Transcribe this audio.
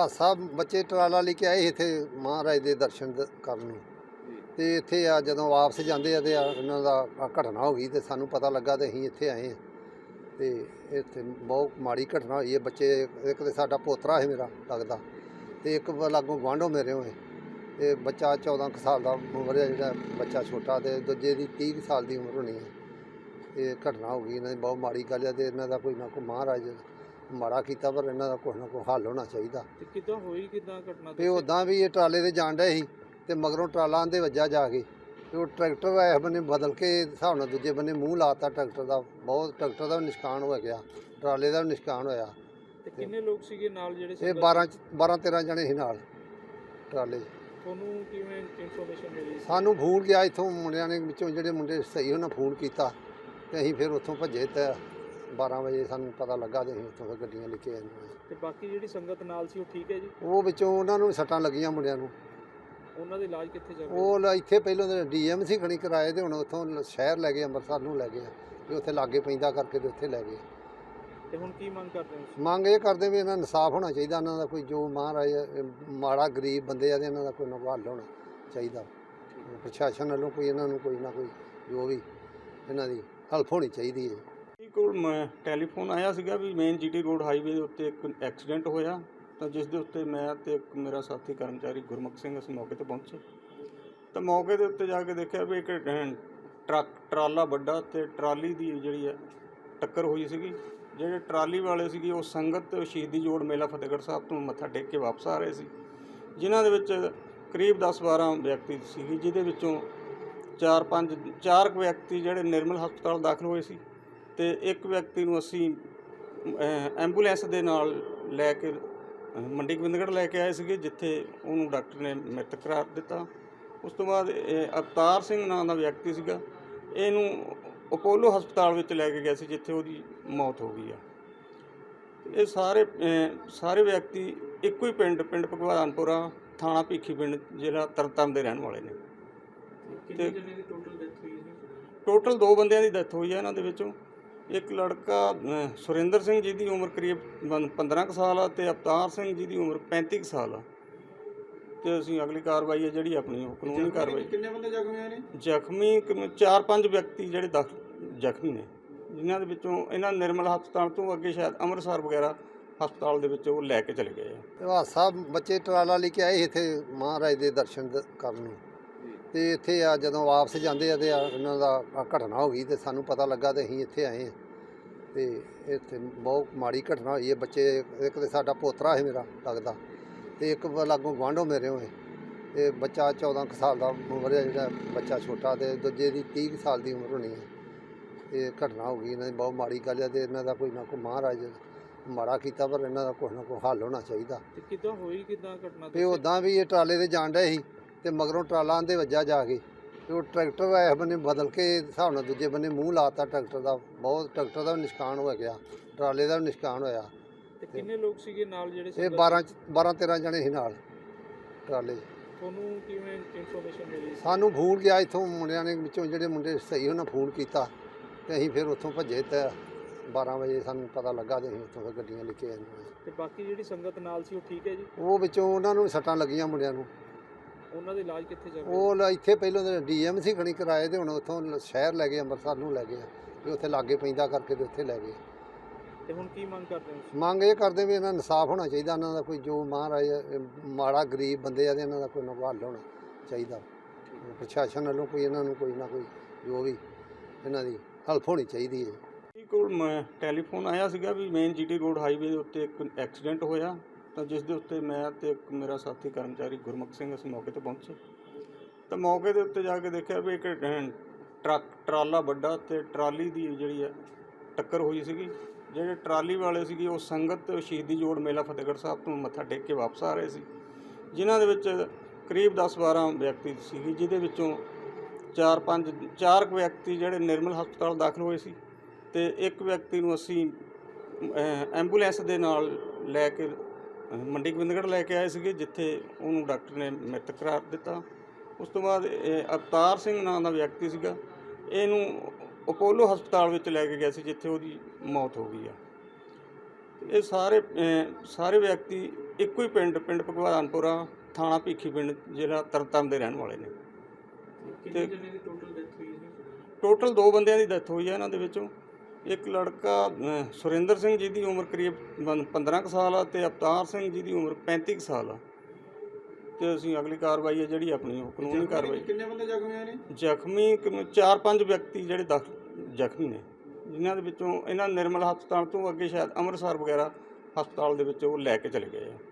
ਹਾਸਾ ਬੱਚੇ ਟਰਾਲਾ ਲੈ ਕੇ ਆਏ ਇੱਥੇ ਮਹਾਰਾਜ ਦੇ ਦਰਸ਼ਨ ਦ- ਕਰਨ ਨੂੰ। ਤੇ ਇੱਥੇ ਆ ਜਦੋਂ ਵਾਪਸ ਜਾਂਦੇ ਆ ਤੇ ਆ ਉਹਨਾਂ ਦਾ ਆ ਘਟਨਾ ਹੋ ਗਈ ਤੇ ਸਾਨੂੰ ਪਤਾ ਲੱਗਾ ਤੇ ਅਸੀਂ ਇੱਥੇ ਆਏ ਆ। ਤੇ ਇੱਥੇ ਬਹੁਤ ਮਾੜੀ ਘਟਨਾ ਹੋਈ ਹੈ। ਬੱਚੇ ਇੱਕ ਤੇ ਸਾਡਾ ਪੋਤਰਾ ਹੈ ਮੇਰਾ ਲੱਗਦਾ। ਤੇ ਇੱਕ ਵਾ ਲਾਗੋਂ ਗਵਾਂਢੋਂ ਮੇਰੇ ਹੋਏ। ਤੇ ਬੱਚਾ 14 ਕੁ ਸਾਲ ਦਾ ਉਮਰ ਹੈ ਜਿਹੜਾ ਬੱਚਾ ਛੋਟਾ ਤੇ ਦੂਜੇ ਦੀ 30 ਕੁ ਸਾਲ ਦੀ ਉਮਰ ਹੋਣੀ ਹੈ ਇਹ ਘਟਨਾ ਹੋ ਗਈ ਇਹਨਾਂ ਦੀ ਬਹੁਤ ਮਾੜੀ ਗੱਲ ਹੈ ਤੇ ਇਹਨਾਂ ਦਾ ਕੋਈ ਨਾ ਕੋਈ ਮਹਾਰਾਜ ਮਾੜਾ ਕੀਤਾ ਪਰ ਇਹਨਾਂ ਦਾ ਕੁਛ ਨਾ ਕੋਈ ਹੱਲ ਹੋਣਾ ਚਾਹੀਦਾ। ਤੇ ਕਿੱਦਾਂ ਹੋਈ ਕਿੱਦਾਂ ਘਟਨਾ ਤੇ ਉਦਾਂ ਵੀ ਇਹ ਟਰਾਲੇ ਤੇ ਜਾਣ ਡਏ ਸੀ ਤੇ ਮਗਰੋਂ ਟਰਾਲਾ ਆਂਦੇ ਵੱਜਾ ਜਾ ਕੇ ਤੇ ਉਹ ਟਰੈਕਟਰ ਇਸ ਬੰਨੇ ਬਦਲ ਕੇ ਹਿਸਾਬ ਨਾਲ ਦੂਜੇ ਬੰਨੇ ਮੂੰਹ ਲਾਤਾ ਟਰੈਕਟਰ ਦਾ। ਬਹੁਤ ਟਰੈਕਟਰ ਦਾ ਵੀ ਨੁਕਸਾਨ ਹੋ ਗਿਆ ਟਰਾਲੇ ਦਾ ਵੀ ਨੁਕਸਾਨ ਹੋਇਆ। ਤੇ ਕਿੰਨੇ ਲੋਕ ਸੀਗੇ ਨਾਲ ਜਿਹੜੇ ਇਹ ਸੰਗਤ- 12 12 13 ਜਣੇ ਸੀ ਨਾਲ ਟਰਾਲੇ 'ਚ। ਤੁਹਾਨੂੰ ਕਿਵੇਂ ਇਨਫੋਰਮੇਸ਼ਨ ਮਿਲੀ? ਸਾਨੂੰ ਫੋਨ ਗਿਆ ਇੱਥੋਂ ਮੁੰਡਿਆਂ ਨੇ ਵਿੱਚੋਂ ਜਿਹੜੇ ਮੁੰਡੇ ਸਹੀ ਉਹਨਾਂ ਫੋਨ ਕੀਤਾ ਤੇ ਅਸੀਂ ਫਿਰ ਉੱਥੋਂ ਭੱਜੇ ਤੇ 12 ਵਜੇ ਸਾਨੂੰ ਪਤਾ ਲੱਗਾ ਤੇ ਅਸੀਂ ਉੱਥੋਂ ਫਿਰ ਗੱਡੀਆਂ ਲੈ ਕੇ ਆਏ ਤੇ ਬਾਕੀ ਜਿਹੜੀ ਸੰਗਤ ਨਾਲ ਸੀ ਉਹ ਠੀਕ ਹੈ ਜੀ? ਉਹ ਵਿੱਚੋਂ ਉਹਨਾਂ ਨੂੰ ਵੀ ਸੱਟਾਂ ਲੱਗੀਆਂ ਮੁੰਡਿਆਂ ਨੂੰ। ਉਹਨਾਂ ਦਾ ਇਲਾਜ ਕਿੱਥੇ ਚੱਲ ਰਿਹਾ? ਉਹ ਲ- ਇੱਥੇ ਪਹਿਲਾਂ ਤਾਂ ਡੀਐਮਸੀ ਖਣੀ ਕਰਾਏ ਤੇ ਹੁਣ ਉੱਥੋਂ ਲ- ਸ਼ਹਿਰ ਲੈ ਗਏ ਅੰਮ੍ਰਿਤਸਰ ਨੂੰ ਲੈ ਗਏ ਆ। ਵੀ ਉੱਥੇ ਲਾਗੇ ਪੈਂਦਾ ਕਰਕੇ ਤੇ ਉੱਥੇ ਲੈ ਗਏ। ਤੇ ਹੁਣ ਕੀ ਮੰਗ ਕਰਦੇ ਹੋ ਤੁਸੀਂ? ਮੰਗ ਇਹ ਕਰਦੇ ਵੀ ਇਹਨਾਂ ਨੂੰ ਇਨਸਾਫ ਹੋਣਾ ਚਾਹੀਦਾ ਇਹਨਾਂ ਦਾ ਕੋਈ ਜੋ ਮਹਾਰਾਜ ਅਹ, ਮਾੜਾ ਗਰੀਬ ਬੰਦੇ ਆ ਤੇ ਇਹਨਾਂ ਦਾ ਕੋਈ ਨਾ ਹੱਲ ਹੋਣਾ ਚਾਹੀਦਾ। ਪ੍ਰਸ਼ਾਸਨ ਵੱਲੋਂ ਕੋਈ ਇਹਨਾਂ ਨੂੰ ਕੋਈ ਨਾ ਕੋਈ ਜੋ ਵੀ ਇਹਨਾਂ ਦੀ ਹੈਲਪ ਹੋਣੀ ਚਾਹੀਦੀ ਹੈ। ਕੋਲ ਮੈਂ ਟੈਲੀਫੋਨ ਆਇਆ ਸੀਗਾ ਵੀ ਮੇਨ ਜੀਟੀ ਰੋਡ ਹਾਈਵੇ ਦੇ ਉੱਤੇ ਇੱਕ ਐਕਸੀਡੈਂਟ ਹੋਇਆ। ਤਾਂ ਜਿਸ ਦੇ ਉੱਤੇ ਮੈਂ ਤੇ ਇੱਕ ਮੇਰਾ ਸਾਥੀ ਕਰਮਚਾਰੀ ਗੁਰਮੁਖ ਸਿੰਘ ਅਸੀਂ ਮੌਕੇ ਤੇ ਪਹੁੰਚੇ। ਤਾਂ ਮੌਕੇ ਦੇ ਉੱਤੇ ਜਾ ਕੇ ਦੇਖਿਆ ਵੀ ਇੱਕ ਟਰੱਕ, ਟਰਾਲਾ ਵੱਡਾ ਤੇ ਟਰਾਲੀ ਦੀ ਜਿਹੜੀ ਹੈ ਟੱਕਰ ਹੋਈ ਸੀਗੀ। ਜਿਹੜੇ ਟਰਾਲੀ ਵਾਲੇ ਸੀਗੇ ਉਹ ਸੰਗਤ ਸ਼ਹੀਦੀ ਜੋੜ ਮੇਲਾ ਫਤਿਹਗੜ੍ਹ ਸਾਹਿਬ ਤੋਂ ਮੱਥਾ ਟੇਕ ਕੇ ਵਾਪਸ ਆ ਰਹੇ ਸੀ। ਜਿਨ੍ਹਾਂ ਦੇ ਵਿੱਚ ਕਰੀਬ 10-12 ਵਿਅਕਤੀ ਸੀਗੇ, ਜਿਹਦੇ ਵਿੱਚੋਂ 4-5 ਚਾਰ ਕੁ ਵਿਅਕਤੀ ਜਿਹੜੇ ਨਿਰਮਲ ਹਸਪਤਾਲ ਦਾਖਲ ਹੋਏ ਸੀ। ਤੇ ਇੱਕ ਵਿਅਕਤੀ ਨੂੰ ਅਸੀਂ ਐਂਬੂਲੈਂਸ ਦੇ ਨਾਲ ਲੈ ਕੇ ਮੰਡੀ ਗੋਬਿੰਦਗੜ੍ਹ ਲੈ ਕੇ ਆਏ ਸੀਗੇ ਜਿੱਥੇ ਉਹਨੂੰ ਡਾਕਟਰ ਨੇ ਮ੍ਰਿਤਕ ਕਰਾਰ ਦਿੱਤਾ। ਉਸ ਤੋਂ ਬਾਅਦ ਅਵਤਾਰ ਸਿੰਘ ਨਾਂ ਦਾ ਵਿਅਕਤੀ ਸੀਗਾ। ਇਹਨੂੰ ਅਪੋਲੋ ਹਸਪਤਾਲ ਵਿੱਚ ਲੈ ਕੇ ਗਏ ਸੀ ਜਿੱਥੇ ਉਹਦੀ ਮੌਤ ਹੋ ਗਈ ਆ। ਇਹ ਸਾਰੇ ਸਾਰੇ ਵਿਅਕਤੀ ਇੱਕੋ ਹੀ ਪਿੰਡ ਪਿੰਡ ਭਗਵਾਨਪੁਰਾ ਥਾਣਾ ਭੀਖੀ ਪਿੰਡ ਜ਼ਿਲ੍ਹਾ ਤਰਨਤਾਰਨ ਦੇ ਰਹਿਣ ਵਾਲੇ ਨੇ। ਕਿੰਨੇ ਤੇ- ਜਣੇ ਦੀ ਟੋਟਲ ਡੈਥ ਹੋਈ ਹੈ? ਟੋਟਲ ਦੋ ਬੰਦਿਆਂ ਦੀ ਡੈਥ ਹੋਈ ਹੈ ਇਹਨਾਂ ਦੇ ਵਿੱਚੋਂ। ਇੱਕ ਲੜਕਾ ਅਹ, ਸੁਰਿੰਦਰ ਸਿੰਘ ਜੀ ਦੀ ਉਮਰ ਕਰੀਬ ਬੰ- 15 ਕੁ ਸਾਲ ਆ ਤੇ ਅਵਤਾਰ ਸਿੰਘ ਜੀ ਦੀ ਉਮਰ 35 ਕੁ ਸਾਲ ਆ। ਤੇ ਅਸੀਂ ਅਗਲੀ ਕਾਰਵਾਈ ਹੈ ਜਿਹੜੀ ਆਪਣੀ ਉਹ ਕਾਨੂੰਨੀ ਕਾਰਵਾਈ। ਕਿੰਨੇ ਬੰਦੇ ਜ਼ਖਮੀ ਹੋਏ ਨੇ? ਜ਼ਖਮੀ ਕਿਵੇਂ- ਚਾਰ ਪੰਜ ਵਿਅਕਤੀ ਜਿਹੜੇ ਦਾਖਲ ਜ਼ਖਮੀ ਨੇ ਜਿਨ੍ਹਾਂ ਦੇ ਵਿੱਚੋਂ ਇਹਨਾਂ ਨਿਰਮਲ ਹਸਪਤਾਲ ਤੋਂ ਅੱਗੇ ਸ਼ਾਇਦ ਅੰਮ੍ਰਿਤਸਰ ਵਗੈਰਾ ਹਸਪਤਾਲ ਦੇ ਵਿੱਚ ਉਹ ਲੈ ਕੇ ਚਲੇ ਗਏ ਆ। ਤੇ ਹਾਸਾ ਬੱਚੇ ਟਰਾਲਾ ਲੈ ਕੇ ਆਏ ਇੱਥੇ ਮਹਾਰਾਜ ਦੇ ਦਰਸ਼ਨ ਦ- ਕਰਨ ਨੂੰ। ਤੇ ਇੱਥੇ ਆ ਜਦੋਂ ਵਾਪਸ ਜਾਂਦੇ ਆ ਤੇ ਆ ਉਹਨਾਂ ਦਾ ਘਟਨਾ ਹੋ ਗਈ ਤੇ ਸਾਨੂੰ ਪਤਾ ਲੱਗਾ ਤੇ ਅਸੀਂ ਇੱਥੇ ਆਏ ਆ ਤੇ ਇੱਥੇ ਬਹੁਤ ਮਾੜੀ ਘਟਨਾ ਹੋਈ ਹੈ। ਬੱਚੇ ਇੱਕ ਤੇ ਸਾਡਾ ਪੋਤਰਾ ਹੈ ਮੇਰਾ ਲੱਗਦਾ। ਤੇ ਇੱਕ ਲਾਗੋਂ ਗਵਾਂਢੋਂ ਮੇਰੇ ਹੋਏ। ਤੇ ਬੱਚਾ 14 ਕੁ ਸਾਲ ਦਾ ਉਮਰ ਹੈ ਜਿਹੜਾ ਬੱਚਾ ਛੋਟਾ ਤੇ ਦੂਜੇ ਦੀ 30 ਕੁ ਸਾਲ ਦੀ ਉਮਰ ਹੋਣੀ ਹੈ ਇਹ ਘਟਨਾ ਹੋ ਗਈ। ਇਹਨਾਂ ਦੀ ਬਹੁਤ ਮਾੜੀ ਗੱਲ ਹੈ ਤੇ ਇਹਨਾਂ ਦਾ ਕੋਈ ਨਾ ਕੋਈ ਮਹਾਰਾਜ ਮਾੜਾ ਕੀਤਾ ਪਰ ਇਹਨਾਂ ਦਾ ਕੁਛ ਨਾ ਕੋਈ ਹੱਲ ਹੋਣਾ ਚਾਹੀਦਾ। ਤੇ ਕਿੱਦਾਂ ਹੋਈ? ਕਿੱਦਾਂ ਘਟਨਾ ਤੇ ਉਦਾਂ ਵੀ ਇਹ ਟਰਾਲੇ ਤੇ ਜਾਣ ਡਏ ਸੀ। ਤੇ ਮਗਰੋਂ ਟਰਾਲਾ ਆਂਦੇ ਵੱਜਾ ਜਾ ਕੇ ਤੇ ਉਹ ਟਰੈਕਟਰ ਇਸ ਬੰਨੇ ਬਦਲ ਕੇ ਹਿਸਾਬ ਨਾਲ ਦੂਜੇ ਬੰਨੇ ਮੂੰਹ ਲਾਤਾ ਟਰੈਕਟਰ ਦਾ ਬਹੁਤ ਟਰੈਕਟਰ ਦਾ ਵੀ ਨੁਕਸਾਨ ਹੋ ਗਿਆ ਟਰਾਲੇ ਦਾ ਵੀ ਨੁਕਸਾਨ ਹੋਇਆ। ਤੇ ਕਿੰਨੇ ਲੋਕ ਸੀਗੇ ਨਾਲ ਜਿਹੜੇ ਇਹ ਸੰਗਤ- 12 12 13 ਜਣੇ ਸੀ ਨਾਲ ਟਰਾਲੇ। 'ਚ। ਤੁਹਾਨੂੰ ਕਿਵੇਂ ਇਨਫੋਰਮੇਸ਼ਨ ਮਿਲੀ? ਸੀ? ਸਾਨੂੰ ਫੋਨ ਗਿਆ ਇੱਥੋਂ ਮੁੰਡਿਆਂ ਨੇ ਵਿੱਚੋਂ ਜਿਹੜੇ ਮੁੰਡੇ ਸਹੀ ਉਹਨਾਂ ਫੋਨ ਕੀਤਾ ਤੇ ਅਸੀਂ ਫਿਰ ਉੱਥੋਂ ਭੱਜੇ ਤੇ 12 ਵਜੇ ਸਾਨੂੰ ਪਤਾ ਲੱਗਾ ਤੇ ਅਸੀਂ ਉੱਥੋਂ ਫਿਰ ਗੱਡੀਆਂ ਲੈ ਕੇ ਆਏ। ਤੇ ਬਾਕੀ ਜਿਹੜੀ ਸੰਗਤ ਨਾਲ ਸੀ ਉਹ ਠੀਕ ਹੈ ਜੀ? ਉਹ ਵਿੱਚੋਂ ਉਹਨਾਂ ਨੂੰ ਸੱਟਾਂ ਲੱਗੀਆਂ ਮੁੰਡਿਆਂ ਨੂੰ। ਉਹਨਾਂ ਦਾ ਇਲਾਜ ਕਿੱਥੇ ਰਿਹਾ? ਉਹ ਲ- ਇੱਥੇ ਪਹਿਲਾਂ ਤਾਂ ਡੀਐਮਸੀ ਖਣੀ ਕਰਾਏ ਤੇ ਹੁਣ ਉੱਥੋਂ ਲ- ਸ਼ਹਿਰ ਲੈ ਗਏ ਅੰਮ੍ਰਿਤਸਰ ਨੂੰ ਲੈ ਗਏ ਆ। ਵੀ ਉੱਥੇ ਲਾਗੇ ਪੈਂਦਾ ਕਰਕੇ ਤੇ ਉੱਥੇ ਲੈ ਗਏ। ਤੇ ਹੁਣ ਕੀ ਮੰਗ ਕਰਦੇ ਹੋ ਤੁਸੀਂ? ਮੰਗ ਇਹ ਕਰਦੇ ਵੀ ਇਹਨਾਂ ਨੂੰ ਇਨਸਾਫ ਹੋਣਾ ਚਾਹੀਦਾ ਇਹਨਾਂ ਦਾ ਕੋਈ ਜੋ ਮਹਾਰਾਜ ਮਾੜਾ ਗਰੀਬ ਬੰਦੇ ਆ ਤੇ ਇਹਨਾਂ ਦਾ ਕੋਈ ਨਾ ਕੋਈ ਹੱਲ ਹੋਣਾ ਚਾਹੀਦਾ। ਪ੍ਰਸ਼ਾਸਨ ਵੱਲੋਂ ਕੋਈ ਇਹਨਾਂ ਨੂੰ ਕੋਈ ਨਾ ਕੋਈ ਜੋ ਵੀ ਇਹਨਾਂ ਦੀ ਹੈਲਪ ਹੋਣੀ ਚਾਹੀਦੀ ਹੈ। ਜੀ ਕੋਲ ਮੈਂ ਟੈਲੀਫੋਨ ਆਇਆ ਸੀਗਾ ਵੀ ਮੇਨ ਜੀਟੀ ਰੋਡ ਹਾਈਵੇ ਦੇ ਉੱਤੇ ਇੱਕ ਐਕਸੀਡੈਂਟ ਹੋਇਆ। ਤਾਂ ਜਿਸ ਦੇ ਉੱਤੇ ਮੈਂ ਤੇ ਇੱਕ ਮੇਰਾ ਸਾਥੀ ਕਰਮਚਾਰੀ ਗੁਰਮੁਖ ਸਿੰਘ ਅਸੀਂ ਮੌਕੇ ਤੇ ਪਹੁੰਚੇ। ਤਾਂ ਮੌਕੇ ਦੇ ਉੱਤੇ ਜਾ ਕੇ ਦੇਖਿਆ ਵੀ ਇੱਕ ਟਰੱਕ, ਟਰਾਲਾ ਵੱਡਾ ਤੇ ਟਰਾਲੀ ਦੀ ਜਿਹੜੀ ਹੈ ਟੱਕਰ ਹੋਈ ਸੀਗੀ। ਜਿਹੜੇ ਟਰਾਲੀ ਵਾਲੇ ਸੀਗੇ, ਉਹ ਸੰਗਤ ਸ਼ਹੀਦੀ ਜੋੜ ਮੇਲਾ ਫਤਿਹਗੜ੍ਹ ਸਾਹਿਬ ਤੋਂ ਮੱਥਾ ਟੇਕ ਕੇ ਵਾਪਸ ਆ ਰਹੇ ਸੀ। ਜਿਨ੍ਹਾਂ ਦੇ ਵਿੱਚ ਕਰੀਬ 10-12 ਵਿਅਕਤੀ ਸੀਗੇ, ਜਿਹਦੇ ਵਿੱਚੋਂ ਚਾਰ ਪੰਜ, ਚਾਰ ਕੁ ਵਿਅਕਤੀ ਜਿਹੜੇ ਨਿਰਮਲ ਹਸਪਤਾਲ ਦਾਖਲ ਹੋਏ ਸੀ ਤੇ ਇੱਕ ਵਿਅਕਤੀ ਨੂੰ ਅਸੀਂ ਐਂਬੂਲੈਂਸ ਦੇ ਨਾਲ ਲੈ ਕੇ ਮੰਡੀ ਗੋਬਿੰਦਗੜ੍ਹ ਲੈ ਕੇ ਆਏ ਸੀਗੇ ਜਿੱਥੇ ਉਹਨੂੰ ਡਾਕਟਰ ਨੇ ਮ੍ਰਿਤਕ ਕਰਾਰ ਦਿੱਤਾ। ਉਸ ਤੋਂ ਬਾਅਦ ਇਹ ਅਵਤਾਰ ਸਿੰਘ ਨਾਂ ਦਾ ਵਿਅਕਤੀ ਸੀਗਾ। ਇਹਨੂੰ ਅਪੋਲੋ ਹਸਪਤਾਲ ਵਿੱਚ ਲੈ ਕੇ ਗਏ ਸੀ ਜਿੱਥੇ ਉਹਦੀ ਮੌਤ ਹੋ ਗਈ ਆ। ਇਹ ਸਾਰੇ ਸਾਰੇ ਵਿਅਕਤੀ ਇੱਕੋ ਹੀ ਪਿੰਡ ਪਿੰਡ ਭਗਵਾਨਪੁਰਾ ਥਾਣਾ ਭੀਖੀ ਪਿੰਡ ਜ਼ਿਲ੍ਹਾ ਤਰਨਤਾਰਨ ਦੇ ਰਹਿਣ ਵਾਲੇ ਨੇ। ਕਿੰਨੇ ਜਣੇ ਦੀ ਟੋਟਲ ਡੈਥ ਹੋਈ ਹੈ? ਟੋਟਲ ਦੋ ਬੰਦਿਆਂ ਦੀ ਡੈਥ ਹੋਈ ਹੈ ਇਹਨਾਂ ਦੇ ਵਿੱਚੋਂ। ਇੱਕ ਲੜਕਾ ਸੁਰਿੰਦਰ ਸਿੰਘ ਜੀ ਦੀ ਉਮਰ ਕਰੀਬ ਬੰ- 15 ਕੁ ਸਾਲ ਆ ਤੇ ਅਵਤਾਰ ਸਿੰਘ ਜੀ ਦੀ ਉਮਰ 35 ਕੁ ਸਾਲ ਆ। ਤੇ ਅਸੀਂ ਅਗਲੀ ਕਾਰਵਾਈ ਹੈ ਜਿਹੜੀ ਆਪਣੀ ਉਹ ਕਾਨੂੰਨੀ ਕਾਰਵਾਈ। ਕਿੰਨੇ ਬੰਦੇ ਜ਼ਖਮੀ ਹੋਏ ਨੇ? ਜ਼ਖਮੀ ਚਾਰ ਪੰਜ ਵਿਅਕਤੀ ਜਿਹੜੇ ਜ਼ਖਮੀ ਨੇ ਜਿਨ੍ਹਾਂ ਦੇ ਵਿੱਚੋਂ ਇਹਨਾਂ ਨਿਰਮਲ ਹਸਪਤਾਲ ਤੋਂ ਅੱਗੇ ਸ਼ਾਇਦ ਅੰਮ੍ਰਿਤਸਰ ਵਗੈਰਾ ਹਸਪਤਾਲ ਦੇ ਵਿੱਚ ਉਹ ਲੈ ਕੇ ਚਲੇ ਗਏ ਆ।